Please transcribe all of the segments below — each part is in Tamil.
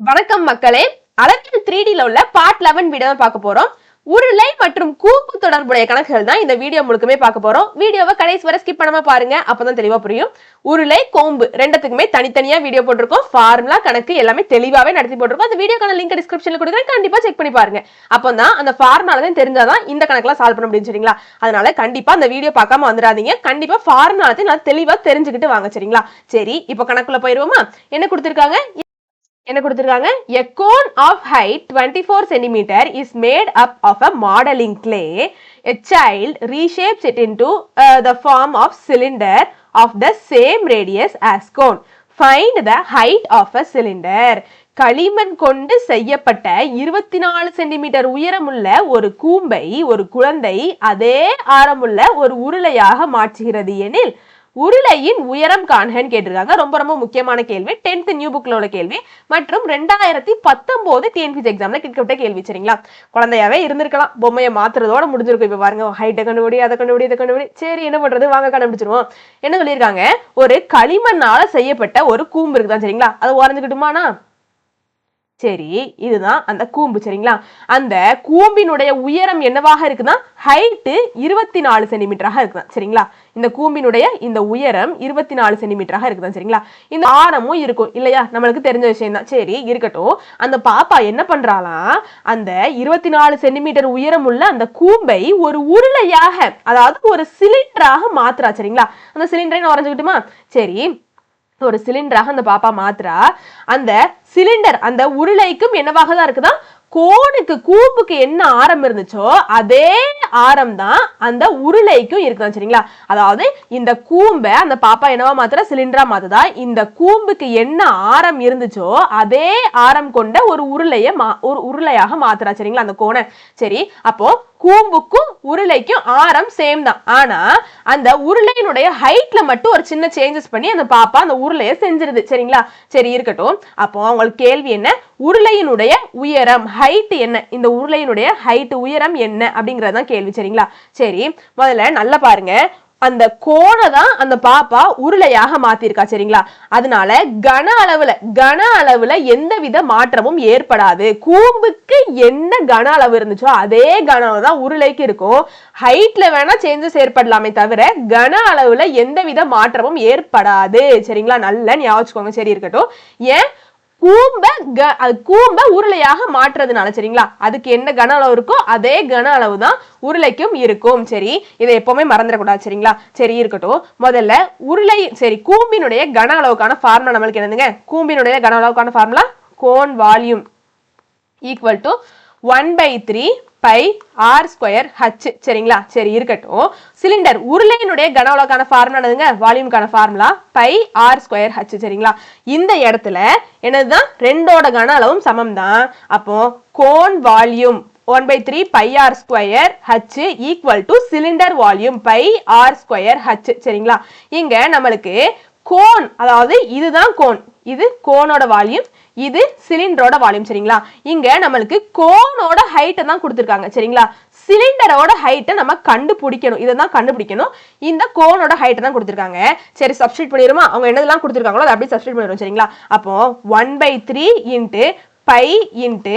வணக்கம் மக்களே. அளவில் த்ரீ டில உள்ள பார்ட் லெவன் வீடியோ பார்க்க போறோம். உருளை மற்றும் கூப்பு தொடர்புடைய கணக்குகள் தான் இந்த வீடியோ முழுக்கமே பார்க்க போறோம். வீடியோவை கடைசி வரை ஸ்கிப் பண்ணாம பாருங்க அப்பதான் தெளிவா புரியும். உருளை கோம்பு ரெண்டத்துக்குமே தனித்தனியா வீடியோ போட்டிருக்கோம். ஃபார்முலா கணக்கு எல்லாமே தெளிவாவே நடத்தி போட்டிருக்கோம். அந்த வீடியோக்கான லிங்க் டிஸ்கிரிப்ஷன்ல கொடுக்குறேன். கண்டிப்பா செக் பண்ணி பாருங்க. அப்போ தான் அந்த ஃபார்முலா தான் தெரிஞ்சாதான் இந்த கணக்கெல்லாம் சால்வ் பண்ண முடியும் சரிங்களா? அதனால கண்டிப்பா அந்த வீடியோ பார்க்காம வந்துடாதீங்க. கண்டிப்பா ஃபார்முலா நான் தெளிவா தெரிஞ்சுக்கிட்டு வாங்க சரிங்களா? சரி இப்போ கணக்குள்ள போயிருவோமா? என்ன கொடுத்திருக்காங்க? என்ன கொடுத்துருக்காங்க a cone of height twenty four centimetre is made up of a modelling clay a child reshapes it into the form of cylinder of the same radius as cone find the height of a cylinder களிமண் கொண்டு செய்யப்பட்ட இருபத்தி நாலு சென்டிமீட்டர் உயரமுள்ள ஒரு கூம்பை ஒரு குழந்தை அதே ஆரமுள்ள ஒரு உருளையாக மாற்றுகிறது எனில் உருளையின் உயரம் காண்கன்னு கேட்டிருக்காங்க. ரொம்ப ரொம்ப முக்கியமான கேள்வி. டென்த் நியூ புக்ல உள்ள கேள்வி. மற்றும் ரெண்டாயிரத்தி பத்தொன்பது டிஎன்பிசி எக்ஸாம்ல கிட்டத்தட்ட கேள்வி சரிங்களா? குழந்தையாவே இருந்திருக்கலாம். பொம்மையை மாத்துறதோட முடிஞ்சிருக்கும் இப்போ பாருங்க. ஹைட்டை கண்டுபிடி அதை கண்டுபிடி இதை கண்டுபிடி. சரி என்ன பண்றது? வாங்க கண்டுபிடிச்சிருவோம். என்ன சொல்லியிருக்காங்க? ஒரு களிமண்ணால செய்யப்பட்ட ஒரு கூம்பு இருக்குதான் சரிங்களா? அதை உறைஞ்சுக்கிட்டுமாண்ணா சரி இதுதான் அந்த கூம்பு சரிங்களா? அந்த கூம்பினுடைய உயரம் என்னவாக இருக்குன்னா ஹைட்டு இருபத்தி நாலு சென்டிமீட்டராக இருக்குதான் சரிங்களா? இந்த கூம்பினுடைய இந்த உயரம் இருபத்தி நாலு சென்டிமீட்டராக இருக்குதான் சரிங்களா? இந்த ஆரமும் இருக்கும் இல்லையா? நம்மளுக்கு தெரிஞ்ச விஷயம் தான் சரி இருக்கட்டும். அந்த பாப்பா என்ன பண்றாளாம் அந்த இருபத்தி நாலு சென்டிமீட்டர் உயரம் உள்ள அந்த கூம்பை ஒரு உருளையாக அதாவது ஒரு சிலிண்டராக மாத்துறா சரிங்களா? அந்த சிலிண்டரை நான் வரைஞ்சுக்கிட்டுமா? சரி ஒரு சிலிண்டராக அந்த பாப்பா மாத்திரா அந்த சிலிண்டர் அந்த உருளைக்கும் என்னவாக தான் இருக்குதா கோனுக்கு கூம்புக்கு என்ன ஆரம் இருந்துச்சோ அதே ஆரம் தான் அந்த உருளைக்கும் இருக்குதான் சரிங்களா? அதாவது இந்த கூம்பை அந்த பாப்பா என்னவா மாத்திர சிலிண்டரா மாத்துதா. இந்த கூம்புக்கு என்ன ஆரம் இருந்துச்சோ அதே ஆரம் கொண்ட ஒரு உருளைய மா ஒரு உருளையாக மாத்துறா சரிங்களா அந்த கோணை. சரி அப்போ கூம்புக்கும் உருளைக்கும் ஆரம் சேம் தான். ஆனா அந்த உருளையினுடைய ஹைட்ல மட்டும் ஒரு சின்ன சேஞ்சஸ் பண்ணி அந்த பாப்பா அந்த உருளைய செஞ்சிருது. சரிங்களா? சரி இருக்கட்டும். அப்போ அவங்களுக்கு கேள்வி என்ன? உருளையினுடைய உயரம் ஹைட் என்ன? இந்த உருளையினுடைய ஹைட் உயரம் என்ன? அப்படிங்கறது தான் கேள்வி. சரிங்களா? சரி முதல்ல நல்லா பாருங்க. அந்த கோணை தான் அந்த பாப்பா உருளையாக மாத்திருக்கா சரிங்களா? அதனால கன அளவுல கன அளவுல எந்தவித மாற்றமும் ஏற்படாது. கூம்புக்கு என்ன கன அளவு இருந்துச்சோ அதே கன அளவு தான் உருளைக்கு இருக்கும். ஹைட்ல வேணா சேஞ்சஸ் ஏற்படலாமே தவிர கன அளவுல எந்தவித மாற்றமும் ஏற்படாது. சரிங்களா? நல்லா ஞாபகம் சரி இருக்கட்டும். ஏன்? கூம்ப க அது கூம்ப உருளையாக மாற்றுறதுனால சரிங்களா? அதுக்கு என்ன கன அளவு இருக்கோ அதே கன அளவு தான் உருளைக்கும் இருக்கும். சரி இதை எப்பவுமே மறந்துடக்கூடாது சரிங்களா? சரி இருக்கட்டும். முதல்ல உருளை சரி கூம்பினுடைய கன அளவுக்கான ஃபார்முலா நம்மளுக்கு என்னதுங்க? கூம்பினுடைய கன அளவுக்கான formula cone volume equal to one by three pi r square h சரிங்களா? சரி இருக்கட்டும். சிலிண்டர் உருளையினுடைய கன அளவுக்கான ஃபார்முலா என்னதுங்க? வால்யூம்கான formula pi r square h சரிங்களா? இந்த இடத்துல என்னதுதான்? ரெண்டோட கன அளவும் சமம் தான் அப்போ cone volume one by three pi r square h equal to cylinder volume pi r square h சரிங்களா? இங்க நம்மளுக்கு கோன் அதாவது இதுதான் கோன் இது கோனோட வால்யூம் இது சிலிண்டரோட வால்யூம் சரிங்களா? இங்க நம்மளுக்கு கோனோட ஹைட்டை தான் கொடுத்துருக்காங்க சரிங்களா? சிலிண்டரோட ஹைட்டை நம்ம கண்டுபிடிக்கணும். இதை தான் கண்டுபிடிக்கணும். இந்த கோனோட ஹைட்டை தான் கொடுத்துருக்காங்க. சரி சப்ஸ்டியூட் பண்ணிடுமா? அவங்க என்னதெல்லாம் கொடுத்துருக்காங்களோ அதை அப்படியே சப்ஸ்டியூட் பண்ணிடுவோம் சரிங்களா? அப்போ one by three into pi into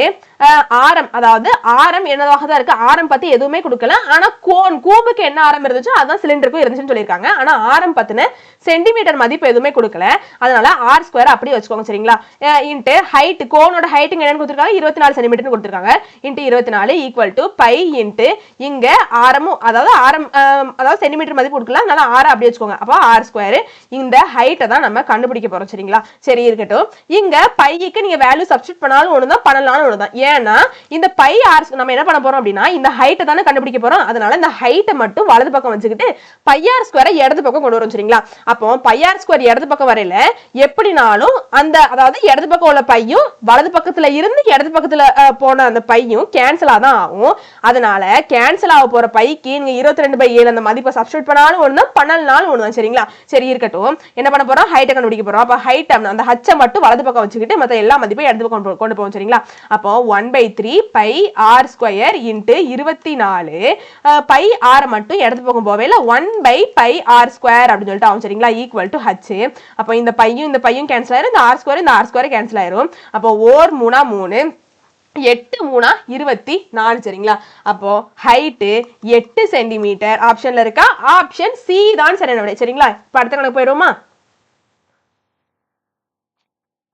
ஆரம். அதாவது ஆரம் என்னதாக தான் இருக்குது ஆரம் பற்றி எதுவுமே கொடுக்கல. ஆனால் கோன் கூம்புக்கு என்ன ஆரம் இருந்துச்சோ அதுதான் சிலிண்டருக்கும் இருந்துச்சுன்னு சொல்லியிருக்காங்க. ஆனால் ஆரம் பற்றின சென்டிமீட்டர் மதிப்பு எதுவுமே கொடுக்கல. அதனால ஆர் ஸ்கொயர் அப்படியே வச்சுக்கோங்க சரிங்களா? இன்ட்டு ஹைட் கோனோட ஹைட்டுங்க என்னன்னு கொடுத்துருக்காங்க? இருபத்தி நாலு சென்டிமீட்டர் கொடுத்துருக்காங்க. இன்ட்டு இருபத்தி நாலு ஈக்குவல் டு பை இன்ட்டு இங்கே ஆரமும் அதாவது ஆரம் அதாவது சென்டிமீட்டர் மதிப்பு கொடுக்கல. அதனால ஆறு அப்படியே வச்சுக்கோங்க. அப்போ ஆர் ஸ்கொயர் இந்த ஹைட்டை தான் நம்ம கண்டுபிடிக்க போகிறோம் சரிங்களா? சரி இருக்கட்டும். இங்கே பைக்கு நீங்கள் வேல்யூ சப்ஸ்டியூட் பண்ணாலும் ஒன்று தான் பண்ணலாம்னு ஒன்று தான் ஏன்னா இந்த பை ஆர் நம்ம என்ன பண்ண போறோம் அப்படின்னா இந்த ஹைட்டை தானே கண்டுபிடிக்க போறோம். அதனால இந்த ஹைட்டை மட்டும் வலது பக்கம் வச்சுக்கிட்டு பையார் ஸ்கொயரை இடது பக்கம் கொண்டு வரும் சரிங்களா? அப்போ பையார் ஸ்கொயர் இடது பக்கம் வரையில எப்படினாலும் அந்த அதாவது இடது பக்கம் உள்ள பையும் வலது பக்கத்துல இருந்து இடது பக்கத்துல போன அந்த பையும் கேன்சல் தான் ஆகும். அதனால கேன்சல் ஆக போற பைக்கு நீங்கள் இருபத்தி ரெண்டு பை ஏழு அந்த மதிப்பை சப்ஸ்டியூட் பண்ணாலும் ஒண்ணு பண்ணலனாலும் ஒன்று தான் சரிங்களா? சரி இருக்கட்டும். என்ன பண்ண போகிறோம் ஹைட்டை கண்டுபிடிக்க போறோம். அப்போ ஹைட் அந்த ஹச்சை மட்டும் வலது பக்கம் வச்சுக்கிட்டு மற்ற எல்லா மதிப்பையும் இடது பக்கம் கொண்டு போவோம் சரிங்களா? அப்போ one by three pi r square into இருபத்தி நாலு பை ஆரை மட்டும் இடத்து பக்கம் இல்லை one by pi r square அப்படின்னு சொல்லிட்டு ஆகும் சரிங்களா? ஈக்குவல் டு ஹச் அப்போ இந்த பையும் இந்த பையும் கேன்சல் ஆயிரும். இந்த ஆர் ஸ்கொயர் இந்த ஆர் ஸ்கொயர் கேன்சல் ஆயிரும். அப்போ ஓர் மூணா மூணு எட்டு மூணா இருபத்தி நாலு சரிங்களா? அப்போ ஹைட்டு எட்டு சென்டிமீட்டர் ஆப்ஷன்ல இருக்கா? ஆப்ஷன் சி தான் சரியான விடை சரிங்களா? இப்போ அடுத்த கணக்கு போயிடுவோமா?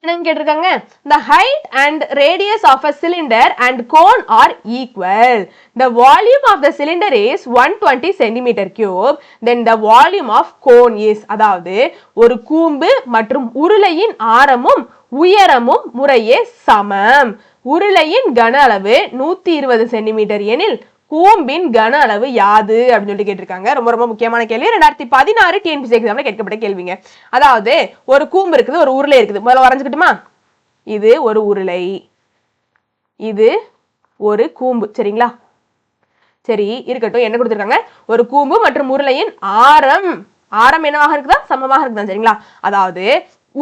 என்னன்னு கேட்டிருக்காங்க the height and radius of a cylinder and cone are equal the volume of the cylinder is 120 centimeter cube then the volume of cone is அதாவது ஒரு கூம்பு மற்றும் உருளையின் ஆரமும் உயரமும் முறையே சமம் உருளையின் கன அளவு நூத்தி இருபது சென்டிமீட்டர் எனில் கூம்பின் கன அளவு யாது அப்படின்னு சொல்லிட்டு கேட்டிருக்காங்க. ரொம்ப ரொம்ப முக்கியமான கேள்வி. ரெண்டாயிரத்தி பதினாறு டிஎன்பிசி எக்ஸாம்ல கேட்கப்பட்ட கேள்விங்க. அதாவது ஒரு கூம்பு இருக்குது ஒரு உருளை இருக்குது. முதல்ல வரைஞ்சுக்கிட்டுமா? இது ஒரு உருளை. இது ஒரு கூம்பு. சரிங்களா? சரி இருக்கட்டும். என்ன கொடுத்துருக்காங்க? ஒரு கூம்பு மற்றும் உருளையின் ஆரம். ஆரம் என்னவாக இருக்குதா? சமமாக இருக்குதா? சரிங்களா? அதாவது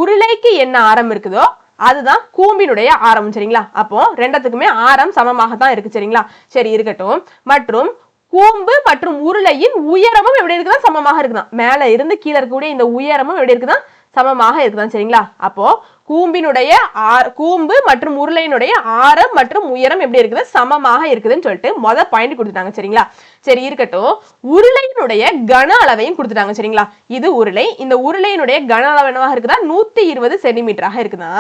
உருளைக்கு என்ன ஆரம் இருக்குதோ அதுதான் கூம்பினுடைய ஆரம் சரிங்களா? அப்போ ரெண்டத்துக்குமே ஆரம் சமமாக தான் இருக்கு சரிங்களா? சரி இருக்கட்டும். மற்றும் கூம்பு மற்றும் உருளையின் உயரமும் எப்படி இருக்குதான் சமமாக இருக்குதான். மேல இருந்து கீழே இருக்கக்கூடிய இந்த உயரமும் எப்படி இருக்குதான் சமமாக இருக்குதான் சரிங்களா? அப்போ கூம்பினுடைய கூம்பு மற்றும் உருளையினுடைய ஆரம் மற்றும் உயரம் எப்படி இருக்குது? சமமாக இருக்குதுன்னு சொல்லிட்டு மொதல் பாயிண்ட் கொடுத்துட்டாங்க சரிங்களா? சரி இருக்கட்டும். உருளையினுடைய கன அளவையும் கொடுத்துட்டாங்க சரிங்களா? இது உருளை. இந்த உருளையினுடைய கன அளவு என்னவாக இருக்குதா? நூத்தி இருபது சென்டிமீட்டராக இருக்குதா?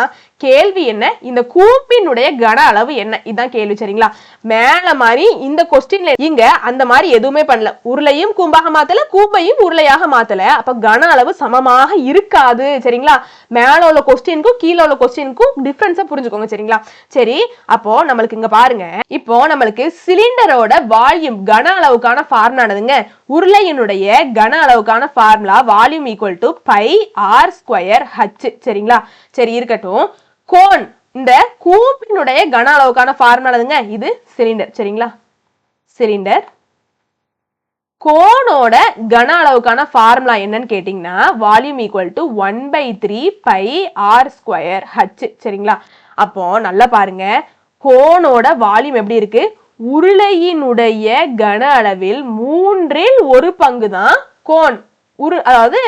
கேள்வி என்ன? இந்த கூம்பினுடைய கன அளவு என்ன? இதுதான் கேள்வி சரிங்களா? மேல மாதிரி இந்த கொஸ்டின்ல இங்க அந்த மாதிரி எதுவுமே பண்ணல. உருளையும் கூம்பாக மாத்தல கூம்பையும் உருளையாக மாத்தல. அப்ப கன அளவு சமமாக இருக்காது சரிங்களா? மேல உள்ள கொஸ்டினுக்கும் கீழே உள்ள கொஸ்டினுக்கும் டிஃப்ரென்ஸை புரிஞ்சுக்கோங்க சரிங்களா? சரி அப்போ நம்மளுக்கு இங்க பாருங்க. இப்போ நம்மளுக்கு சிலிண்டரோட வால்யூம் கன அளவுக்கான ஃபார்முலானதுங்க உருளையினுடைய கன அளவுக்கான formula volume equal to pi r square h சரிங்களா? சரி இருக்கட்டும். கோன் இந்த கூம்பினுடைய கன அளவுக்கான ஃபார்முலானதுங்க இது சிலிண்டர் சரிங்களா? சிலிண்டர் கோனோட கன அளவுக்கான ஃபார்முலா என்னன்னு கேட்டிங்கன்னா volume equal to one by three pi r square h சரிங்களா? அப்போ நல்லா பாருங்க. கோனோட வால்யூம் எப்படி இருக்கு? உருளையினுடைய கன அளவில் மூன்றில் ஒரு பங்கு தான் கோன் உரு அதாவது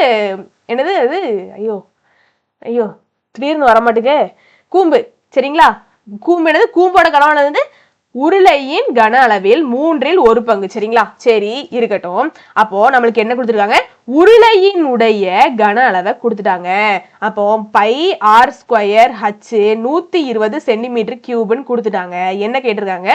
என்னது அது? ஐயோ ஐயோ திடீர்னு வர மாட்டேங்க கூம்பு சரிங்களா? கூம்பு என்னது? கூம்போட கனவானது உருளையின் கன அளவில் மூன்றில் ஒரு பங்கு. சரிங்களா? சரி இருக்கட்டும். அப்போ நம்மளுக்கு என்ன கொடுத்துருக்காங்க? உருளையினுடைய கன அளவை கொடுத்துட்டாங்க. அப்போ பை ஆர் ஸ்கொயர் ஹச்சு நூத்தி இருபது சென்டிமீட்டர் கியூப்னு கொடுத்துட்டாங்க. என்ன கேட்டிருக்காங்க?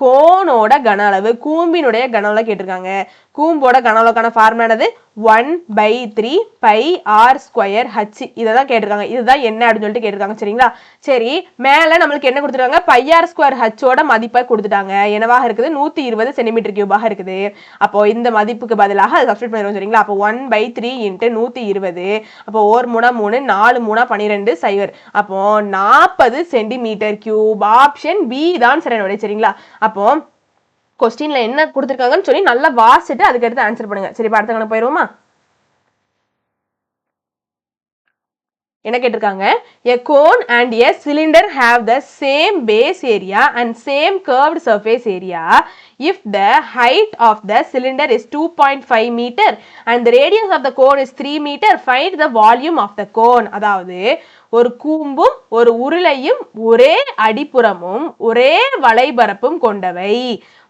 கோனோட கன அளவு கூம்பினுடைய கன அளவு கேட்டிருக்காங்க. கூம்போட கன ஃபார்முலானது one by three pi r square h இதை தான் கேட்டிருக்காங்க. இதுதான் என்ன அப்படின்னு சொல்லிட்டு கேட்டிருக்காங்க. சரிங்களா? சரி மேலே நம்மளுக்கு என்ன கொடுத்துருக்காங்க? பை ஆர் ஸ்கொயர் ஹச்சோட மதிப்பை கொடுத்துட்டாங்க. என்னவாக இருக்குது? நூற்றி இருபது சென்டிமீட்டர் கியூபாக இருக்குது. அப்போ இந்த மதிப்புக்கு பதிலாக அதை சப்ஸ்டிட் பண்ணிடுவோம். சரிங்களா? அப்போ ஒன் பை த்ரீ இன்ட்டு நூற்றி இருபது. அப்போ ஒரு மூணா மூணு நாலு மூணா பன்னிரெண்டு சைவர் அப்போ நாற்பது சென்டிமீட்டர் கியூப் ஆப்ஷன் பி தான் சரியான விடை சரிங்களா? அப்போ கொஸ்டினில் என்ன கொடுத்துருக்காங்கன்னு சொல்லி நல்லா வாசிட்டு அதுக்கடுத்து ஆன்சர் பண்ணுங்க சரி இப்போ அடுத்த கணக்கு போயிடுவோமா என்ன கேட்டிருக்காங்க a cone and a cylinder have the same base area and same curved surface area if the height of the cylinder is two point five metre and the radius of the cone is three metre find the volume of the cone அதாவது ஒரு கூம்பும் ஒரு உருளையும் ஒரே அடிப்புறமும் ஒரே வலைபரப்பும் கொண்டவை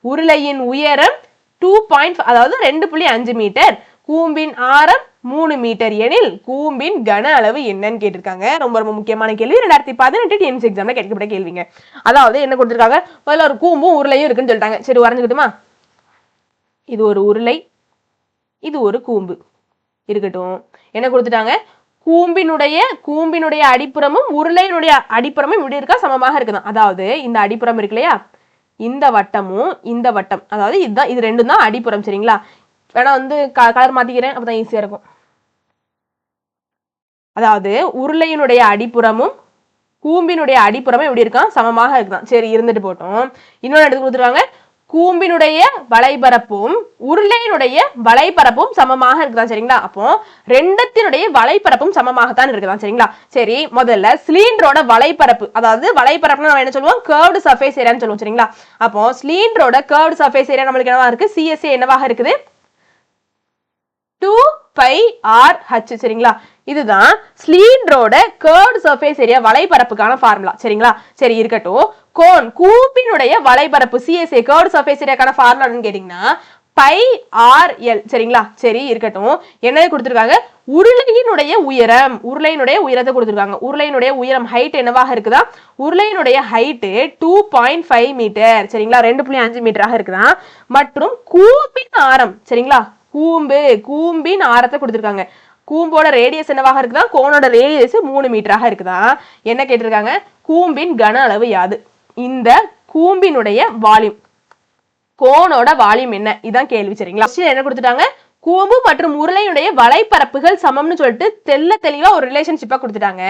உருளையின் உயரம் டூ பாயிண்ட் அதாவது ரெண்டு புள்ளி அஞ்சு மீட்டர். கூம்பின் ஆரம் மூணு மீட்டர் எனில் கூம்பின் கன அளவு என்னன்னு கேட்டிருக்காங்க. ரொம்ப ரொம்ப முக்கியமான கேள்வி. ரெண்டாயிரத்தி பதினெட்டு டிஎம்சி எக்ஸாம்ல கேட்கப்பட்ட கேள்விங்க. அதாவது என்ன கொடுத்துருக்காங்க? முதல்ல ஒரு கூம்பும் உருளையும் இருக்குன்னு சொல்லிட்டாங்க. சரி வரைஞ்சுக்கிட்டுமா? இது ஒரு உருளை இது ஒரு கூம்பு இருக்கட்டும். என்ன கொடுத்துட்டாங்க? கூம்பினுடைய கூம்பினுடைய அடிப்புறமும் உருளையினுடைய அடிப்புறமும் இப்படி இருக்கா? சமமாக இருக்குதான். அதாவது இந்த அடிப்புறம் இருக்கு இல்லையா? இந்த வட்டமும் இந்த வட்டம். அதாவது இதுதான் இது ரெண்டும் தான் அடிப்புறம் சரிங்களா? வேணா வந்து கலர் மாத்திக்கிறேன் அப்பதான் ஈஸியா இருக்கும். அதாவது உருளையினுடைய அடிப்புறமும் கூம்பினுடைய அடிப்புறமும் எப்படி இருக்கான்? சமமாக இருக்குதான். சரி இருந்துட்டு போட்டோம். இன்னொன்று எடுத்து கொடுத்துருவாங்க கூம்பினுடைய வலைபரப்பும் உருளையினுடைய வலைபரப்பும் சமமாக இருக்குதா சரிங்களா? அப்போ ரெண்டத்தினுடைய வலைபரப்பும் சமமாகத்தான் இருக்குதான் சரிங்களா? சரி முதல்ல சிலிண்டரோட வலைபரப்பு அதாவது வலைபரப்புன்னு நம்ம என்ன சொல்லுவோம்? கேர்வ்டு சர்ஃபேஸ் ஏரியான்னு சொல்லுவோம் சரிங்களா? அப்போ சிலிண்டரோட கேர்வ்டு சர்ஃபேஸ் ஏரியா நம்மளுக்கு என்னவா இருக்கு? சிஎஸ்ஏ என்னவாக இருக்குது? டூ பை ஆர் ஹச் சரிங்களா? இதுதான் ஸ்லீண்டரோட கேர்டு சர்ஃபேஸ் ஏரியா வலைபரப்புக்கான ஃபார்முலா சரிங்களா? சரி இருக்கட்டும். கோன் கூப்பினுடைய வலைபரப்பு சிஎஸ்ஏ கேர்டு சர்ஃபேஸ் ஏரியாக்கான ஃபார்முலான்னு கேட்டிங்கன்னா பை ஆர் எல் சரிங்களா? சரி இருக்கட்டும். என்னது கொடுத்துருக்காங்க? உருளையினுடைய உயரம் உருளையினுடைய உயரத்தை கொடுத்துருக்காங்க. உருளையினுடைய உயரம் ஹைட் என்னவாக இருக்குதா? உருளையினுடைய height two point five metre சரிங்களா? ரெண்டு புள்ளி அஞ்சு மீட்டராக இருக்குதா? மற்றும் கூம்பின் ஆரம் சரிங்களா? கூம்பு கூம்பின் ஆரத்தை கொடுத்துருக்காங்க. கூம்போட ரேடியஸ் என்னவாக இருக்குதா? கோனோட ரேடியஸ் மூணு மீட்டராக இருக்குதா? என்ன கேட்டிருக்காங்க? கூம்பின் கன அளவு யாது? இந்த கூம்பினுடைய வால்யூம். கோனோட வால்யூம் என்ன? இதான் கேள்வி சரிங்களா? என்ன கொடுத்துட்டாங்க? கூம்பு மற்றும் உருளையுடைய வலைப்பரப்புகள் சமம்னு சொல்லிட்டு தெல்ல தெளிவா ஒரு ரிலேஷன்ஷிப்பா கொடுத்துட்டாங்க.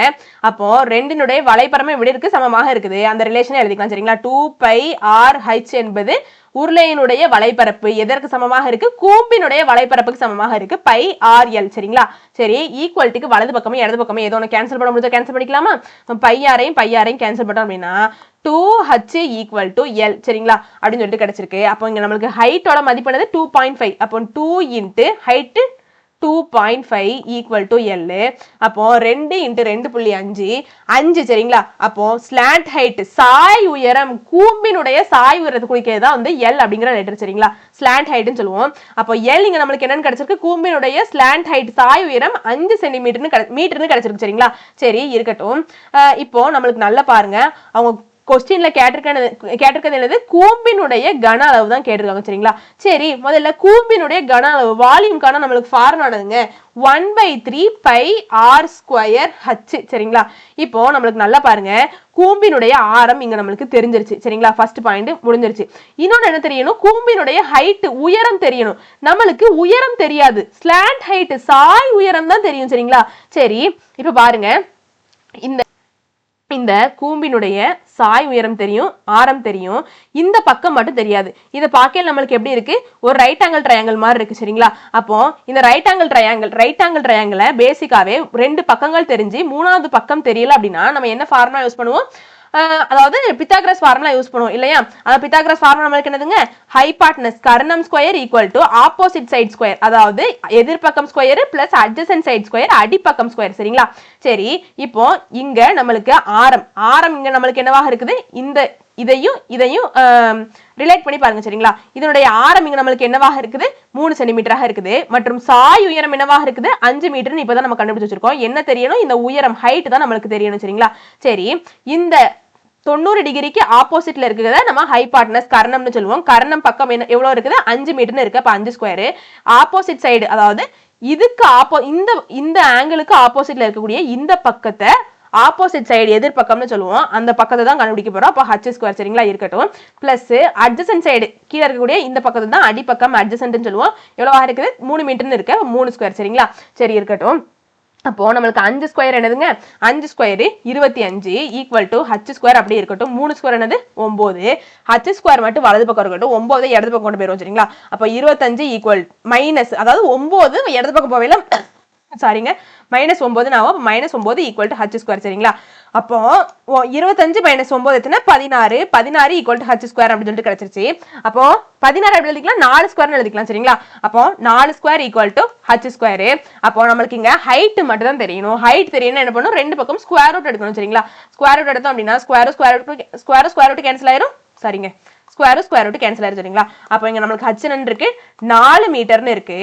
அப்போ ரெண்டினுடைய வலைப்பரமும் எப்படி இருக்கு? சமமாக இருக்குது. அந்த ரிலேஷனை எழுதிக்கலாம் சரிங்களா? டூ பை ஆர் ஹைச் என்பது உருளையினுடைய வலைப்பரப்பு எதற்கு சமமாக இருக்கு? கூம்பினுடைய வலைப்பரப்புக்கு சமமாக இருக்கு. Pi r l. சரிங்களா? சரி ஈக்குவல்ட்டுக்கு வலது பக்கமும் இடது பக்கமும் ஏதோ ஒன்று கேன்சல் பண்ண முடிஞ்சா கேன்சல் பண்ணிக்கலாமா? பையாரையும் பையாரையும் கேன்சல் பண்ணோம் அப்படின்னா two h equal to l சரிங்களா? அப்படின்னு சொல்லிட்டு கிடைச்சிருக்கு. அப்போ இங்கே நம்மளுக்கு ஹைட்டோட மதிப்பானது டூ பாயிண்ட் ஃபைவ் அப்போ two into height two point five equal to l அப்போ ரெண்டு இன்ட்டு ரெண்டு புள்ளி அஞ்சு. அஞ்சு சரிங்களா? அப்போ ஸ்லாண்ட் ஹைட் சாய் உயரம் கூம்பினுடைய சாய் உயரத்தை குறிக்கிறது தான் வந்து எல் அப்படிங்கிற லெட்டர் சரிங்களா? ஸ்லாண்ட் ஹைட்னு சொல்லுவோம். அப்போ எல் இங்கே நம்மளுக்கு என்னன்னு கிடைச்சிருக்கு? கூம்பினுடைய ஸ்லாண்ட் ஹைட் சாய் உயரம் அஞ்சு சென்டிமீட்டர்னு கிடை மீட்டர்னு கிடைச்சிருக்கு சரிங்களா? சரி இருக்கட்டும். இப்போ நம்மளுக்கு நல்லா பாருங்க. அவங்க கொஸ்டின்ல கேட்டிருக்கிறது கேட்டிருக்கிறது என்னது? கூம்பினுடைய கன அளவு தான் கேட்டிருக்காங்க சரிங்களா? சரி முதல்ல கூம்பினுடைய கன அளவு வால்யூம்கான நம்மளுக்கு ஃபார்முலானதுங்க one by three pi r square h சரிங்களா? இப்போ நம்மளுக்கு நல்லா பாருங்க. கூம்பினுடைய ஆரம் இங்க நம்மளுக்கு தெரிஞ்சிருச்சு சரிங்களா? ஃபர்ஸ்ட் பாயிண்ட் முடிஞ்சிருச்சு. இன்னொன்று என்ன தெரியணும்? கூம்பினுடைய ஹைட் உயரம் தெரியணும். நம்மளுக்கு உயரம் தெரியாது. ஸ்லாண்ட் ஹைட் சாய் உயரம் தான் தெரியும் சரிங்களா? சரி இப்போ பாருங்க. இந்த இந்த கூம்பினுடைய சாய் உயரம் தெரியும் ஆரம் தெரியும். இந்த பக்கம் மட்டும் தெரியாது. இதை பார்க்க நம்மளுக்கு எப்படி இருக்கு? ஒரு ரைட் ஆங்கிள் ட்ரையாங்கிள் மாதிரி இருக்கு சரிங்களா? அப்போ இந்த right angle triangle right angle ட்ரையாங்கிளை பேசிக்காவே ரெண்டு பக்கங்கள் தெரிஞ்சு மூணாவது பக்கம் தெரியல அப்படின்னா நம்ம என்ன ஃபார்முலா யூஸ் பண்ணுவோம்? அதாவது பித்தாகிரஸ் ஃபார்முலா யூஸ் பண்ணுவோம் இல்லையா? அந்த பித்தாகிரஸ் ஃபார்முலா நம்மளுக்கு என்னதுங்க? Hypotenuse Karnam square equal to opposite side square அதாவது எதிர்பக்கம் square plus adjacent side square அடிப்பக்கம் square சரிங்களா? சரி இப்போ இங்க நம்மளுக்கு ஆரம். ஆரம் இங்க நம்மளுக்கு என்னவாக இருக்குது? இந்த இதையும் இதையும் ரிலேட் பண்ணி பாருங்க சரிங்களா? இதனுடைய ஆரம் இங்க நம்மளுக்கு என்னவாக இருக்குது? மூணு சென்டிமீட்டராக இருக்குது. மற்றும் சாய் உயரம் என்னவாக இருக்குது? அஞ்சு மீட்டர்னு இப்பதான் நம்ம கண்டுபிடிச்சு வச்சிருக்கோம். என்ன தெரியணும்? இந்த உயரம் ஹைட் தான் நம்மளுக்கு தெரியணும் சரிங்களா? சரி இந்த தொண்ணூறு டிகிரிக்கு ஆப்போசிட்ல இருக்கிறத நம்ம ஹை பார்ட்னஸ் கர்ணம்னு சொல்லுவோம். கர்ணம் பக்கம் என்ன எவ்வளோ இருக்குது? அஞ்சு மீட்டர்னு இருக்கு. அப்போ அஞ்சு ஸ்கொயரு ஆப்போசிட் சைடு அதாவது இதுக்கு ஆப்போ இந்த இந்த ஆங்கிளுக்கு ஆப்போசிட்ல இருக்கக்கூடிய இந்த பக்கத்தை ஆப்போசிட் சைடு எதிர்பக்கம்னு சொல்லுவோம். அந்த பக்கத்தை தான் கண்டுபிடிக்க போறோம். அப்போ ஹச் ஸ்கொயர் சரிங்களா? இருக்கட்டும். பிளஸ் அட்ஜசன்ட் சைடு கீழே இருக்கக்கூடிய இந்த பக்கத்தை தான் அடிப்பக்கம் அட்ஜசன்ட்னு சொல்லுவோம். எவ்வளவா இருக்குது? மூணு மீட்டர்னு இருக்கு. மூணு ஸ்கொயர் சரிங்களா? சரி இருக்கட்டும். அப்போ நம்மளுக்கு அஞ்சு ஸ்கொயர் என்னதுங்க? அஞ்சு ஸ்கொயரு இருபத்தி அஞ்சு ஈக்குவல் டு ஹச் ஸ்கொயர் அப்படி இருக்கட்டும். மூணு ஸ்கொயர் என்னது? ஒம்பது. ஹச் ஸ்கொயர் மட்டும் வலது பக்கம் இருக்கட்டும். ஒம்பது இடது பக்கம் கொண்டு போயிடும் சரிங்களா? அப்போ இருபத்தஞ்சு ஈக்குவல் மைனஸ் அதாவது ஒம்பது இடது பக்கம் போவையில சாரிங்க மைனஸ் ஒம்பது நான் மைனஸ் ஒம்பது ஈக்குவல் டு ஹச் ஸ்கொயர் சரிங்களா? அப்போ இருபத்தஞ்சு மைனஸ் ஒன்பது எத்தனை பதினாறு. பதினாறு ஈக்குவல் டு ஹச் ஸ்கொயர் அப்படின்னு சொல்லிட்டு கிடைச்சிருச்சு. அப்போ பதினாறு அப்படி எழுதிக்கலாம்? நாலு ஸ்கொயர்னு எழுதிக்கலாம் சரிங்களா? அப்போ நாலு square equal to h square அப்போ நம்மளுக்கு இங்கே ஹைட் மட்டும் தான் தெரியணும். ஹைட் தெரியணும் என்ன பண்ணணும்? ரெண்டு பக்கம் ஸ்கொயர் ரூட் எடுக்கணும் சரிங்களா? ஸ்கொயர் ரூட் எடுத்தோம் அப்படின்னா square square root square square root cancel ஆயிரும். சரிங்க. ஸ்கொயர் ஸ்கொயர் ரூட் கேன்சல் ஆயிரு சரிங்களா? அப்போ இங்கே நம்மளுக்கு ஹச்னன் இருக்கு. நாலு மீட்டர்னு இருக்கு.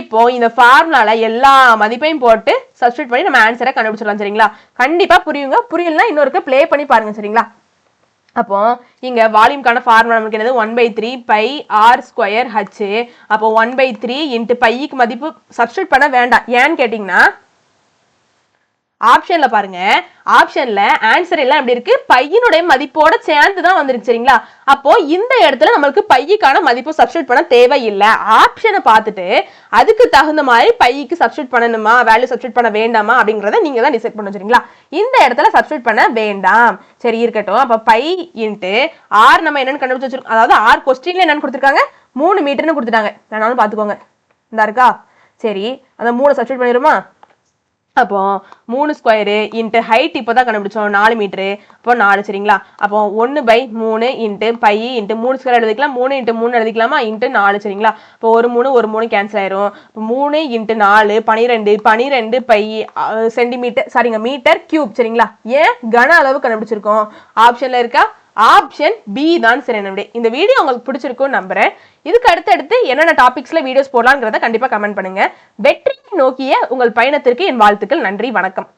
இப்போ இந்த ஃபார்முலால எல்லா மதிப்பையும் போட்டு சப்ஸ்டியூட் பண்ணி நம்ம ஆன்சரை கண்டுபிடிச்சிடலாம் சரிங்களா? கண்டிப்பா புரியுங்க. புரியலனா இன்னொருக்கு ப்ளே பண்ணி பாருங்க சரிங்களா? அப்போ இங்கே வால்யூம்கான ஃபார்முலா நமக்கு என்னது? One by three pi r square h அப்போ ஒன் பை த்ரீ இன்ட்டு பைக்கு மதிப்பு சப்ஸ்டியூட் பண்ண வேண்டாம். ஏன்னு கேட்டிங்கன்னா ஆப்ஷன்ல பாருங்க. ஆப்ஷன்ல ஆன்சர் எல்லாம் எப்படி இருக்கு? பையனுடைய மதிப்போட சேர்ந்து தான் வந்துருக்கு சரிங்களா? அப்போ இந்த இடத்துல நம்மளுக்கு பையக்கான மதிப்பு சப்ஸ்டியூட் பண்ண தேவையில்லை. ஆப்ஷனை பார்த்துட்டு அதுக்கு தகுந்த மாதிரி பைக்கு சப்ஸ்டியூட் பண்ணணுமா? வேல்யூ சப்ஸ்டியூட் பண்ண வேண்டாமா? அப்படிங்கறத நீங்க தான் டிசைட் பண்ணணும் சரிங்களா? இந்த இடத்துல சப்ஸ்டியூட் பண்ண வேண்டாம். சரி இருக்கட்டும். அப்ப பை இன்ட்டு ஆர் நம்ம என்னன்னு கண்டுபிடிச்சு வச்சிருக்கோம். அதாவது ஆர் கொஸ்டின்ல என்னன்னு கொடுத்துருக்காங்க? மூணு மீட்டர்னு கொடுத்துட்டாங்க. வேணாலும் பாத்துக்கோங்க இந்த இருக்கா? சரி அந்த மூணு சப்ஸ்டியூட் பண்ணிடுமா? அப்போ மூணு ஸ்கொயரு இன்ட்டு ஹைட் இப்போ தான் கண்டுபிடிச்சோம். நாலு மீட்ரு அப்போ நாலு சரிங்களா? அப்போ ஒன்று பை மூணு இன்ட்டு பை இன்ட்டு மூணு ஸ்கொயர் எழுதிக்கலாம். மூணு இன்ட்டு மூணு எழுதிக்கலாமா? இன்ட்டு நாலு சரிங்களா? இப்போ ஒரு மூணு ஒரு மூணு கேன்சல் ஆயிரும். இப்போ மூணு இன்ட்டு நாலு பனிரெண்டு பனிரெண்டு பை சென்டிமீட்டர் சாரிங்க மீட்டர் கியூப் சரிங்களா? ஏன் கன அளவு கண்டுபிடிச்சிருக்கோம்? ஆப்ஷனில் இருக்கா? ஆப்ஷன் பி தான் சரி என்னுடைய இந்த வீடியோ உங்களுக்கு பிடிச்சிருக்கும் நம்புறேன். இதுக்கு அடுத்தடுத்து என்னென்ன டாபிக்ஸ்ல வீடியோஸ் போடலாங்கிறத கண்டிப்பா கமெண்ட் பண்ணுங்க. வெற்றி நோக்கிய உங்கள் பயணத்திற்கு என் வாழ்த்துக்கள். நன்றி வணக்கம்.